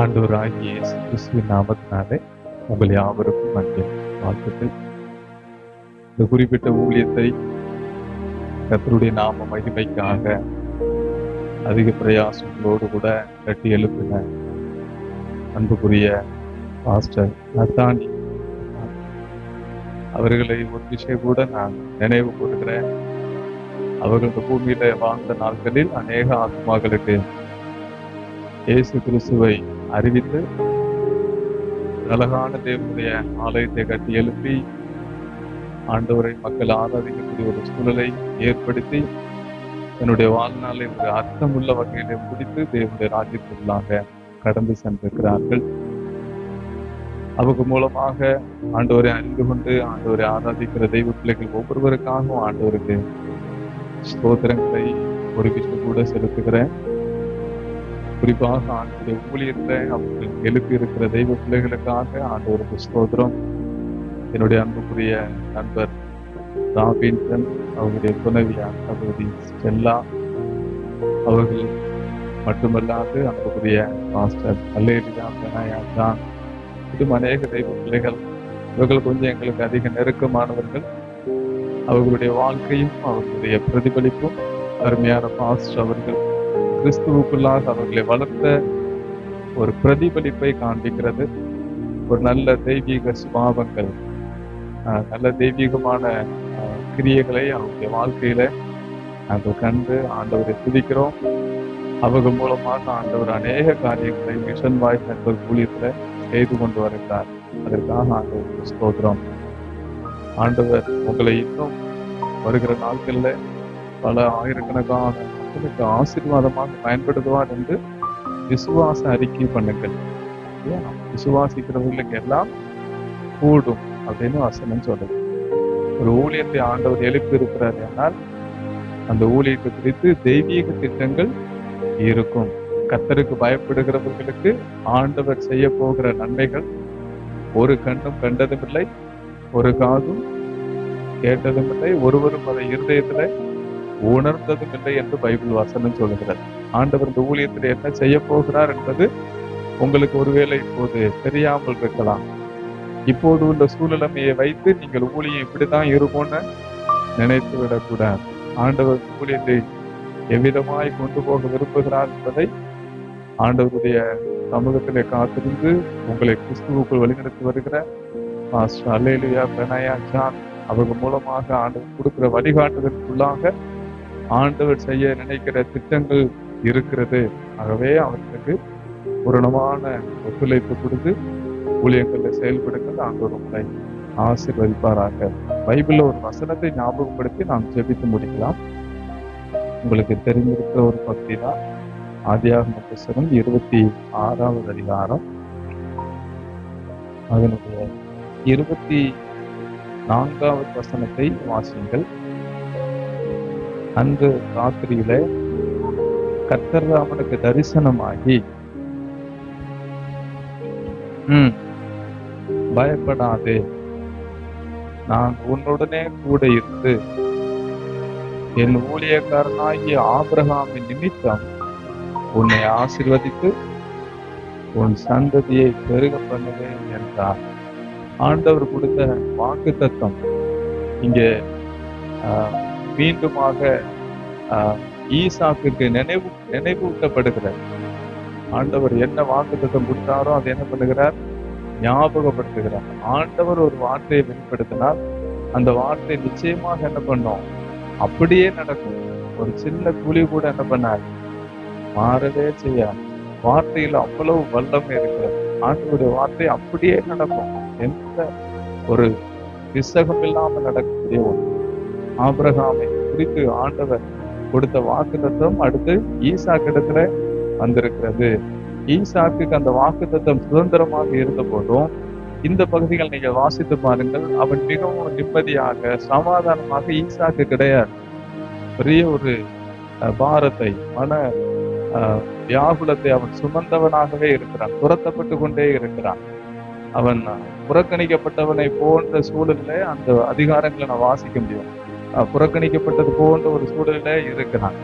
ஆண்டவராகிய இயேசு கிறிஸ்துவின் நாமத்தினாலே உங்கள் யாவருக்கும் அன்பின் வாழ்த்துக்கள். இந்த குறிப்பிட்ட ஊழியத்தை கத்தருடைய நாம மகிமைக்காக அதிக பிரயாசங்களோடு கூட கட்டி எழுப்பின அன்புக்குரிய பாஸ்டர் நத்தானி. அவர்களை ஒரு விஷயம் கூட நான் நினைவு கூறுகிறேன். அவர்கள் இந்த பூமியில வாழ்ந்த நாட்களில் அநேக ஆத்மாக்களுக்கு இயேசு கிறிஸ்துவை அறிவித்து அழகான தேவனுடைய ஆலயத்தை கட்டி எழுப்பி ஆண்டவரை மக்கள் ஆராதிக்கக்கூடிய ஒரு சூழலை ஏற்படுத்தி என்னுடைய வாழ்நாளை ஒரு அர்த்தமுள்ள வகையிலே முடித்து தேவனுடைய ராஜ்யத்திற்குள்ளாக கடந்து சென்றிருக்கிறார்கள். அவங்க மூலமாக ஆண்டவரை அறிந்து கொண்டு ஆண்டவரை ஆராதிக்கிற தெய்வ பிள்ளைகள் ஒவ்வொருவருக்காகவும் ஆண்டவருக்கு ஸ்தோத்திரங்களை ஒரு விஷயம் கூட செலுத்துகிறேன். குறிப்பாக ஆண்டுடைய ஊழியத்தை அவர்கள் எழுப்பி இருக்கிற தெய்வ பிள்ளைகளுக்காக ஆண்டவருக்கு ஸ்தோத்திரம். என்னுடைய அன்புக்குரிய நண்பர் ராபின்சன் அவருடைய துணைவியார் சகோதரி ஸ்டெல்லா அவர்கள் மட்டுமல்லாது அன்புக்குரிய மாஸ்டர் அல்லேலியா பெனாயா ஜான் இன்னும் அநேக தெய்வ பிள்ளைகள் இவர்கள் கொஞ்சம் எங்களுக்கு அதிக நெருக்கமானவர்கள். அவர்களுடைய வாழ்க்கையும் அவர்களுடைய பிரதிபலிப்பும் அருமையான பாஸ்டர் அவர்கள் கிறிஸ்துவுக்குள்ளாக அவர்களை வளர்த்த ஒரு பிரதிபலிப்பை காண்பிக்கிறது. ஒரு நல்ல தெய்வீக சுபாவங்கள் ஆஹ் நல்ல தெய்வீகமான கிரியைகளை அவருடைய வாழ்க்கையில நாங்கள் கண்டு ஆண்டவரை துதிக்கிறோம். அவர்கள் மூலமாக ஆண்டவர் அநேக காரியங்களை மிஷன் வாய்ஸ் நண்பர் ஊழியத்துல செய்து கொண்டு வருகிறார். அதற்காக ஆண்டவருக்கு ஸ்தோத்திரம். ஆண்டவர் உங்களை இன்னும் வருகிற நாட்கள்ல பல ஆயிரக்கணக்கான மக்களுக்கு ஆசீர்வாதமாக பயன்படுத்துவார் என்று விசுவாச அறிக்கை பண்ணுங்கள். விசுவாசிக்கிறவர்களுக்கு எல்லாம் கூடும் அப்படின்னு வசனம் சொல்லுது. ஒரு ஊழியத்தை ஆண்டவர் எழுப்பி இருக்கிறார் ஆனால் அந்த ஊழியத்தை குறித்து தெய்வீக திட்டங்கள் இருக்கும். கத்தருக்கு பயப்படுகிறவர்களுக்கு ஆண்டவர் செய்ய போகிற நன்மைகள் ஒரு கண்ணும் கண்டதுமில்லை ஒரு காதும் கேட்டதுமில்லை ஒருவரும் அதை இருதயத்துல உணர்ந்ததும் இல்லை என்று பைபிள் வசனம் சொல்லுகிறது. ஆண்டவர் இந்த ஊழியத்தில் என்ன செய்ய போகிறார் என்பது உங்களுக்கு ஒருவேளை இப்போது தெரியாமல் இருக்கலாம். இப்போது உள்ள சூழ்நிலைமையை வைத்து நீங்கள் ஊழியம் இப்படித்தான் இருக்கும்னு நினைத்து விடக்கூடாது. ஆண்டவர் ஊழியத்தை எவ்விதமாய் கொண்டு போக விரும்புகிறார் என்பதை ஆண்டவருடைய சமூகத்திலே காத்திருந்து உங்களை கிறிஸ்துவுக்குள் வழிநடத்தி வருகிற பாஸ்டர் அல்லேலுயா பிரணயா ஜான் அவர்கள் மூலமாக ஆண்டவர் கொடுக்கிற வழிகாட்டுதலுக்குள்ளாக ஆண்டவர் செய்ய நினைக்கிற திட்டங்கள் இருக்கிறது. ஆகவே அவர்களுக்கு பூரணமான ஒத்துழைப்பு கொடுத்து ஊழியங்களில் செயல்படுங்கள். ஆண்டவர் உங்களை ஆசீர்வதிப்பாராக. பைபிள்ல ஒரு வசனத்தை ஞாபகப்படுத்தி நாம் ஜெபித்து முடிக்கலாம். உங்களுக்கு தெரிந்திருக்கிற ஒரு பக்தி தான் ஆதியாக புஸ்தகம் இருபத்தி ஆறாவது அதிகாரம். அதனுடைய இருபத்தி நான்காவது வசனத்தை வாசியுங்கள். அன்று ராத்திரியில கர்த்தர் அவனுக்கு தரிசனமாகி உம் பயப்படாதே. நான் உன்னுடனே கூட இருந்து என் ஊழியக்காரனாகிய ஆபிரகாமின் நிமித்தம் உன்னை ஆசிர்வதித்து உன் சந்ததியை பெருக பண்ணுவேன் என்றார். ஆண்டவர் கொடுத்த வாக்கு தத்தம் இங்கே ஆஹ், மீண்டுமாக ஆஹ், ஈசாக்குக்கு நினைவு நினைவூட்டப்படுகிறார். ஆண்டவர் என்ன வாக்கு தத்தம் கொடுத்தாரோ அதை என்ன பண்ணுகிறார்? ஞாபகப்படுத்துகிறார். ஆண்டவர் ஒரு வார்த்தையை வெளிப்படுத்தினால் அந்த வார்த்தை நிச்சயமாக என்ன பண்ணும்? அப்படியே நடக்கும். ஒரு சின்ன துளி கூட என்ன பண்ணார்? மாறவே செய்யாது வார்த்தையில் அவ்வளவு வல்லமை இருக்கிறது. ஆண்டவருடைய வார்த்தை அப்படியே நடக்கும். எந்த ஒரு விசகம் இல்லாமல் நடக்கக்கூடிய ஒன்று ஆபிரகாமை குறித்து ஆண்டவர் கொடுத்த வாக்கு தத்துவம் அடுத்து ஈசா கிடத்துல வந்திருக்கிறது. ஈசாக்குக்கு அந்த வாக்கு தத்துவம் சுதந்திரமாக இருந்த போதும் இந்த பகுதிகள் நீங்கள் வாசித்து பாருங்கள். அவன் மிகவும் நிம்மதியாக சமாதானமாக ஈசாக்கு கிடையாது. பெரிய ஒரு பாரத்தை மன அஹ், வியாகுலத்தை அவன் சுமந்தவனாகவே இருக்கிறான். துரத்தப்பட்டு கொண்டே இருக்கிறான். அவன் புறக்கணிக்கப்பட்டவனை போன்ற சூழலில் அந்த அதிகாரங்களை நான் வாசிக்க முடியும். புறக்கணிக்கப்பட்டது போன்ற ஒரு சூழலிலே இருக்கிறான்.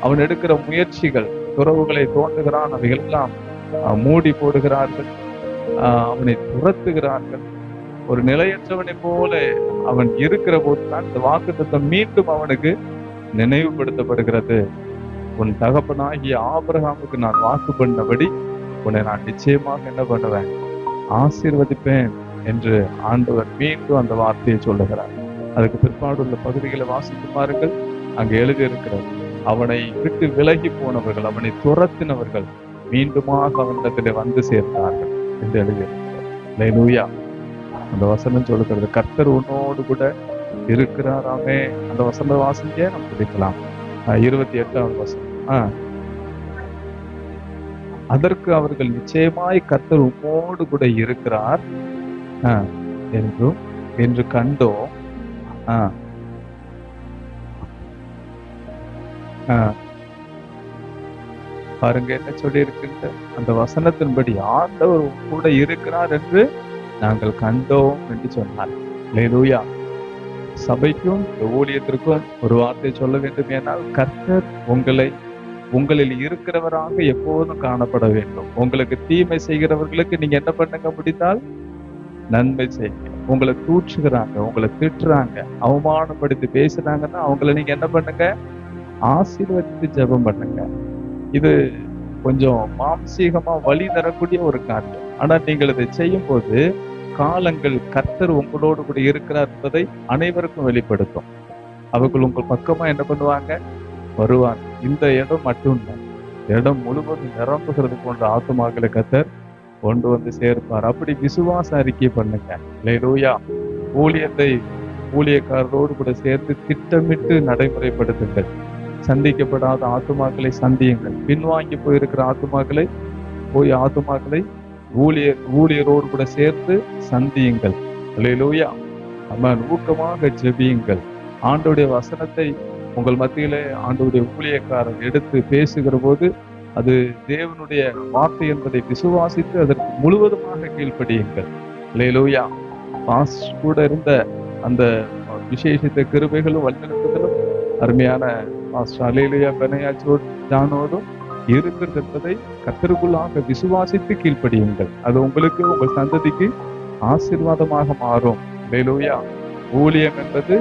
அவன் எடுக்கிற முயற்சிகள் துறவுகளை தோன்றுகிறான் அவைகள் எல்லாம் அஹ், மூடி போடுகிறார்கள் அவனை துரத்துகிறார்கள். ஒரு நிலையற்றவனை போல அவன் இருக்கிற போதுதான் இந்த வாக்கு மீண்டும் அவனுக்கு நினைவுபடுத்தப்படுகிறது. உன் தகப்பனாகிய ஆபிரகாமுக்கு நான் வாக்கு பண்ணபடி உன்னை நான் நிச்சயமாக என்ன பண்ணுவேன்? ஆசீர்வதிப்பேன் என்று ஆண்டவர் மீண்டும் அந்த வார்த்தையை சொல்லுகிறார். அதுக்கு பிற்பாடு உள்ள பகுதிகளை வாசித்து பாருங்கள். அங்கே எழுதியிருக்கிறது அவனை விட்டு விலகி போனவர்கள் அவனை துரத்தினவர்கள் மீண்டுமாக அவனிடத்திலே வந்து சேர்ந்தார்கள் என்று எழுதியிருக்கிறார் அந்த வசனம் சொல்லுகிறது கர்த்தர் உன்னோடு கூட இருக்கிறாராமே அந்த வசன வாசிங்க நம்ம பிடிக்கலாம் இருபத்தி எட்டாவது வசனம். ஆஹ் அதற்கு அவர்கள் நிச்சயமாய் கர்த்தர் உம்மோடு கூட இருக்கிறார் ஆஹ் என்றும் என்று கண்டோம் பாருங்க என்ன சொல்லி இருக்கின்ற அந்த வசனத்தின்படி ஆண்டவர் உன் கூட இருக்கிறார் என்று நாங்கள் கண்டோம் என்று சொன்னார். லேலூயா சபைக்கும் இந்த ஊழியத்திற்கும் ஒரு வார்த்தை சொல்ல வேண்டும் என்றால் கர்த்தர் உங்களை உங்களில் இருக்கிறவராக எப்போதும் காணப்பட வேண்டும். உங்களுக்கு தீமை செய்கிறவர்களுக்கு நீங்க என்ன பண்ணுங்க முடிந்தால் நன்மை செய்யுங்க உங்களை தூற்றுகிறாங்க உங்களை திட்டுறாங்க அவமானப்படுத்தி பேசுறாங்கன்னா அவங்கள நீங்க என்ன பண்ணுங்க? ஆசீர்வதித்து ஜெபம் பண்ணுங்க. இது கொஞ்சம் மாம்சீகமா வழி தரக்கூடிய ஒரு காரியம். ஆனா நீங்கள் இதை செய்யும் போது காலங்கள் கர்த்தர் உங்களோடு கூட இருக்கிறார் என்பதை அனைவருக்கும் வெளிப்படுத்தும். அவர்கள் உங்கள் பக்கமா என்ன பண்ணுவாங்க? வருவாங்க. இந்த இடம் மட்டும் இல்லை இடம் முழுவதும் நிரம்புகிறது போன்ற ஆத்துமாக்களை கத்தர் கொண்டு வந்து சேர்ப்பார். அப்படி விசுவாச அறிக்கை பண்ணுங்க. லேலூயா ஊழியத்தை ஊழியக்காரரோடு கூட சேர்த்து திட்டமிட்டு நடைமுறைப்படுத்துங்கள். சந்திக்கப்படாத ஆத்துமாக்களை சந்தியுங்கள். பின்வாங்கி போயிருக்கிற ஆத்துமாக்களை போய் ஆத்துமாக்களை ஊழியர் ஊழியரோடு கூட சேர்த்து சந்தியுங்கள். லேலூயா நம்ம ஊக்கமாக ஜெபியுங்கள். ஆண்டோடைய வசனத்தை உங்கள் மத்தியிலே ஆண்டோடைய ஊழியக்காரர் எடுத்து பேசுகிற போது அது தேவனுடைய வார்த்தை என்பதை விசுவாசித்து அதற்கு முழுவதுமாக கீழ்ப்படியுங்கள். லேலூயா பாஸ் கூட இருந்த அந்த விசேஷித்த கிருபைகளும் வழிநடத்துதலும் அருமையான பாஸ்டர் பெனையாச்சோ ஜானோடும் இருக்கிறது என்பதை கத்தருக்குள்ளாக விசுவாசித்து கீழ்ப்படியுங்கள். அது உங்களுக்கு உங்கள் சந்ததிக்கு ஆசீர்வாதமாக மாறும். லேலூயா ஊழியம் என்பது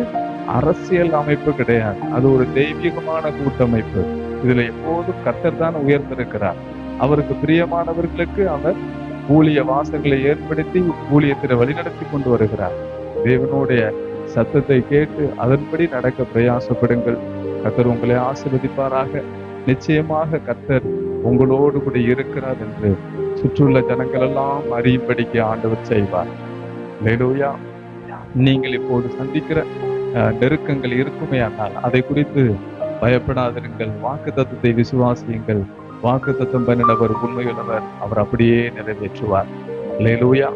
அரசியல் அமைப்பு கிடையாது. அது ஒரு தெய்வீகமான கூட்டமைப்பு. இதுல எப்போதும் கத்தர் தான் உயர்ந்திருக்கிறார். அவருக்கு பிரியமானவர்களுக்கு அவர் ஊழிய வாசங்களை ஏற்படுத்தி ஊழியத்தில வழிநடத்தி கொண்டு வருகிறார். தேவனுடைய சத்தத்தை கேட்டு அதன்படி நடக்க பிரயாசப்படுங்கள். கத்தர் உங்களை ஆசிர்வதிப்பாராக. நிச்சயமாக கர்த்தர் உங்களோடு கூட இருக்கிறார் என்று சுற்றுள்ள ஜனங்கள் எல்லாம் அறியும்படிக்கு ஆண்டவர் செய்வார். லேலூயா நீங்கள் இப்போது சந்திக்கிற அஹ், நெருக்கங்கள் இருக்குமே ஆனால் அதை குறித்து பயப்படாதிருங்கள். வாக்கு தத்துவத்தை விசுவாசியுங்கள். வாக்கு தத்துவம் பண்ணினவர் உண்மையுள்ளவர். அவர் அப்படியே நிறைவேற்றுவார். லேலூயா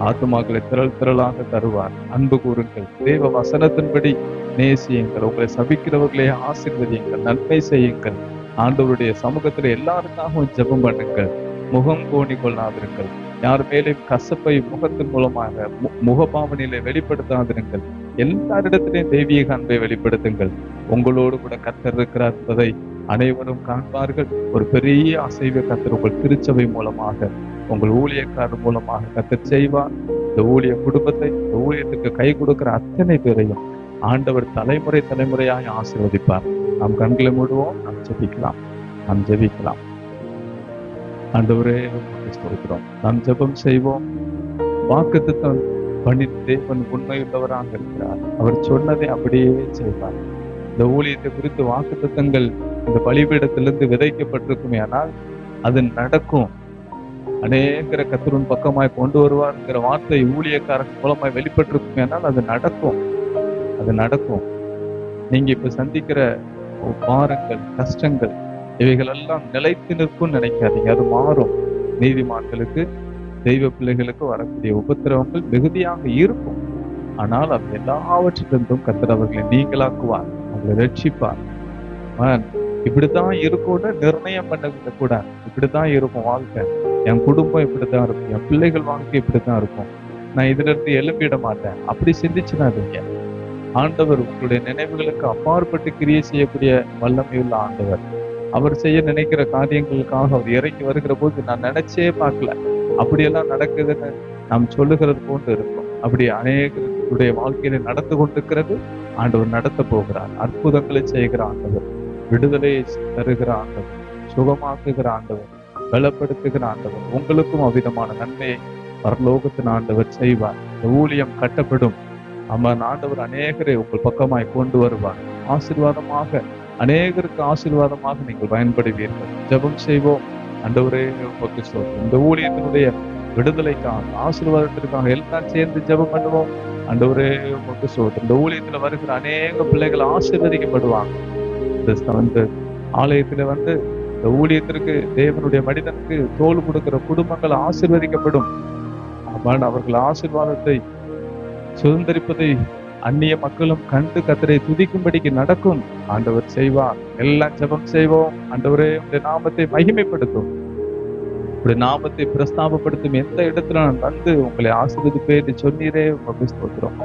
ஆத்மாக்களை திரள் திரளாக தருவார். அன்பு கூறுங்கள். தேவ வசனத்தின்படி நேசியுங்கள். உங்களை சபிக்கிறவர்களே ஆசீர்வதியுங்கள். நன்மை செய்யுங்கள். ஆண்டவருடைய சமூகத்துல எல்லாருக்காகவும் ஜெபம் பண்ணுங்கள். முகம் கோணி கொள்ளாதிருங்கள் யார் மேலேயும் கசப்பை முகத்தின் மூலமாக மு- முகபாவனையில வெளிப்படுத்தாதிருங்கள். எல்லாரிடத்திலையும் தெய்வீக அன்பை வெளிப்படுத்துங்கள். உங்களோடு கூட கத்தர் இருக்கிறார் என்பதை அனைவரும் காண்பார்கள். ஒரு பெரிய அசைவ கத்தர் உங்கள் திருச்சபை மூலமாக உங்கள் ஊழியக்காரர் மூலமாக கத்தர் செய்வார். இந்த ஊழிய குடும்பத்தை இந்த ஊழியத்துக்கு கை கொடுக்கிற அத்தனை பேரையும் ஆண்டவர் தலைமுறை தலைமுறையாக ஆசீர்வதிப்பார். நாம் கண்களை மூடுவோம் நாம் ஜெபிக்கலாம் நாம் ஜெபிக்கலாம். ஆண்டவரே ஸ்தோத்திரம். நாம் ஜெபம் செய்வோம். வாக்குத்தத்தம் பண்ணிட்டு தேவன் உண்மையுள்ளவராக இருக்கிறார். அவர் சொன்னதை அப்படியே செய்வார். இந்த ஊழியத்தை குறித்து வாக்குத்தத்தங்கள் இந்த பலிபீடத்திலிருந்து விதைக்கப்பட்டிருக்குமே ஆனால் அது நடக்கும். அநேகர கத்தருன் பக்கமாய் கொண்டு வருவார்ங்கிற வார்த்தை ஊழியக்காரன் மூலமாய் வெளிப்பட்டிருக்குமே ஆனால் அது நடக்கும். அது நடக்கும். நீங்க இப்ப சந்திக்கிற பாரங்கள் கஷ்டங்கள் இவைகள் எல்லாம் நிலைத்து நிற்கும் நினைக்காதீங்க. அது மாறும். நீதிமான்களுக்கு தெய்வ பிள்ளைகளுக்கு வரக்கூடிய உபத்திரவங்கள் மிகுதியாக இருக்கும். ஆனால் அது எல்லாவற்றிலிருந்தும் கத்தர் அவர்களை நீங்களாக்குவார் அவங்களை ரட்சிப்பார். ஆன், இப்படித்தான் இருக்கும்னு நிர்ணயம் பண்ண கூட இப்படித்தான் இருக்கும் வாழ்க்கை. என் குடும்பம் இப்படித்தான் இருக்கும் என் பிள்ளைகள் வாழ்க்கை இப்படித்தான் இருக்கும். நான் இதுல இருந்து எழுப்பிட மாட்டேன். அப்படி சிந்திச்சுனாதீங்க ஆண்டவர் உங்களுடைய நினைவுகளுக்கு அப்பாற்பட்டு கிரியை செய்யக்கூடிய வல்லமையுள்ள ஆண்டவர். அவர் செய்ய நினைக்கிற காரியங்களுக்காக அவர் இறங்கி வருகிற போது நான் நினைச்சே பார்க்கல. அப்படியெல்லாம் நடக்குதுன்னு நாம் சொல்லுகிறது போன்று இருக்கும். அப்படி அநேகருடைய வாழ்க்கையில நடந்து கொண்டிருக்கிறது. ஆண்டவர் நடத்த போகிறார். அற்புதங்களை செய்கிற ஆண்டவர் விடுதலையை தருகிற ஆண்டவர் சுகமாக்குகிற ஆண்டவர் பலப்படுத்துகிற ஆண்டவர் உங்களுக்கும் அவ்விதமான நன்மையை பரலோகத்தின் ஆண்டவர் செய்வார். இந்த ஊழியம் கட்டப்படும். அம்மன் ஆண்டவர் அநேகரை உங்கள் பக்கமாய் கொண்டு வருவார். ஆசீர்வாதமாக அநேகருக்கு ஆசீர்வாதமாக நீங்கள் பயன்படுவீர்கள். ஜெபம் செய்வோம். அண்டவரே உமக்கு ஸ்தோத்திரம். இந்த ஊழியத்தினுடைய விடுதலைக்காக ஆசீர்வாதத்திற்காக எல்லாம் சேர்ந்து ஜெபம் பண்ணுவோம். அண்டவரே உமக்கு சோதரம் இந்த ஊழியத்துல வருகிற அநேக பிள்ளைகள் ஆசீர்வதிக்கப்படுவாங்க. வந்து ஆலயத்துல வந்து இந்த ஊழியத்திற்கு தேவனுடைய மனிதனுக்கு தோல் கொடுக்கிற குடும்பங்கள் ஆசீர்வதிக்கப்படும். அவர்கள் ஆசீர்வாதத்தை சுதந்திரிப்பதை அந்நிய மக்களும் கண்டு கத்தரை துதிக்கும்படிக்கு நடக்கும். ஆண்டவர் செய்வார். எல்லாம் ஜெபம் செய்வோம். ஆண்டவரே உடைய நாமத்தை மகிமைப்படுத்தும். உடைய நாமத்தை பிரஸ்தாபப்படுத்தும் எந்த இடத்துல நான் வந்து உங்களை ஆசீர்வதிப்பேன் என்று சொன்னீரே உங்களுக்கு ஸ்தோத்திரம்.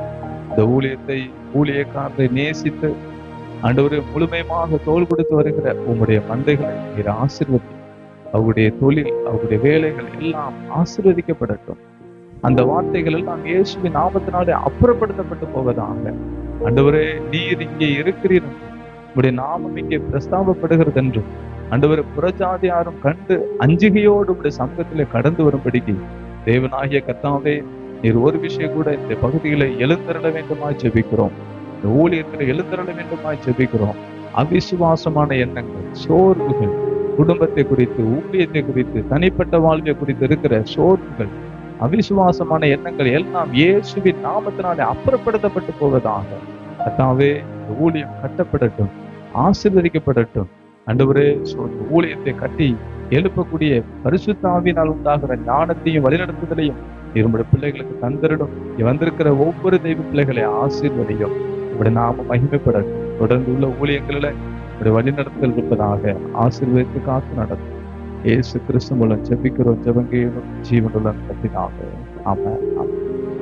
இந்த ஊழியத்தை ஊழியக்காரத்தை நேசித்து ஆண்டவரே முழுமையாக தோல் கொடுத்து வருகிற உங்களுடைய மந்தைகளை நீர் ஆசிர்வதி. அவருடைய தொழில் அவருடைய வேலைகள் எல்லாம் ஆசிர்வதிக்கப்படட்டும். அந்த வார்த்தைகள் எல்லாம் இயேசுவின் நாமத்தினாலே அப்புறப்படுத்தப்பட்டு போவதாக. அண்டவரே நீர் இங்கே இருக்கிறீர் உடைய நாமம் இங்கே பிரஸ்தாபப்படுகிறது என்றும் ஆண்டவரே புறஜாதியாரும் கண்டு அஞ்சுகையோடு உடைய சமூகத்திலே கடந்து வரும்படிக்கு தேவனாகிய கத்தாவே நீர் ஒரு விஷயம் கூட இந்த பகுதியில எழுந்தருள வேண்டுமாய் ஜெபிக்கிறோம். இந்த ஊழியர்களை எழுந்தருள வேண்டுமாய் ஜெபிக்கிறோம். அவிசுவாசமான எண்ணங்கள் சோர்வுகள் குடும்பத்தை குறித்து ஊழியத்தை குறித்து தனிப்பட்ட வாழ்வை குறித்து இருக்கிற சோர்வுகள் அவிசுவாசமான எண்ணங்கள் எல்லாம் இயேசுவின் நாமத்தினாலே அப்புறப்படுத்தப்பட்டு போவதாக. கர்த்தாவே இந்த ஊழியம் கட்டப்படட்டும் ஆசீர்வதிக்கப்படட்டும். ஆண்டவரே ஊழியத்தை கட்டி எழுப்பக்கூடிய பரிசுத்தாவினால் உண்டாகிற ஞானத்தையும் வழிநடத்துதலையும் இருமுடைய பிள்ளைகளுக்கு தந்திரிடும். இங்க வந்திருக்கிற ஒவ்வொரு தெய்வ பிள்ளைகளை ஆசீர்வதியும். இப்படி நாம மகிமைப்படட்டும். தொடர்ந்து உள்ள ஊழியங்களில இப்படி வழிநடத்தல் இருப்பதாக ஆசீர்வதித்து காத்து நடக்கும். இயேசு கிறிஸ்து மூலம் ஜெபிக்கிறோம் ஜெபங்கேயும் ஜீவனுள்ள கட்டினாக ஆமாம் ஆமாம்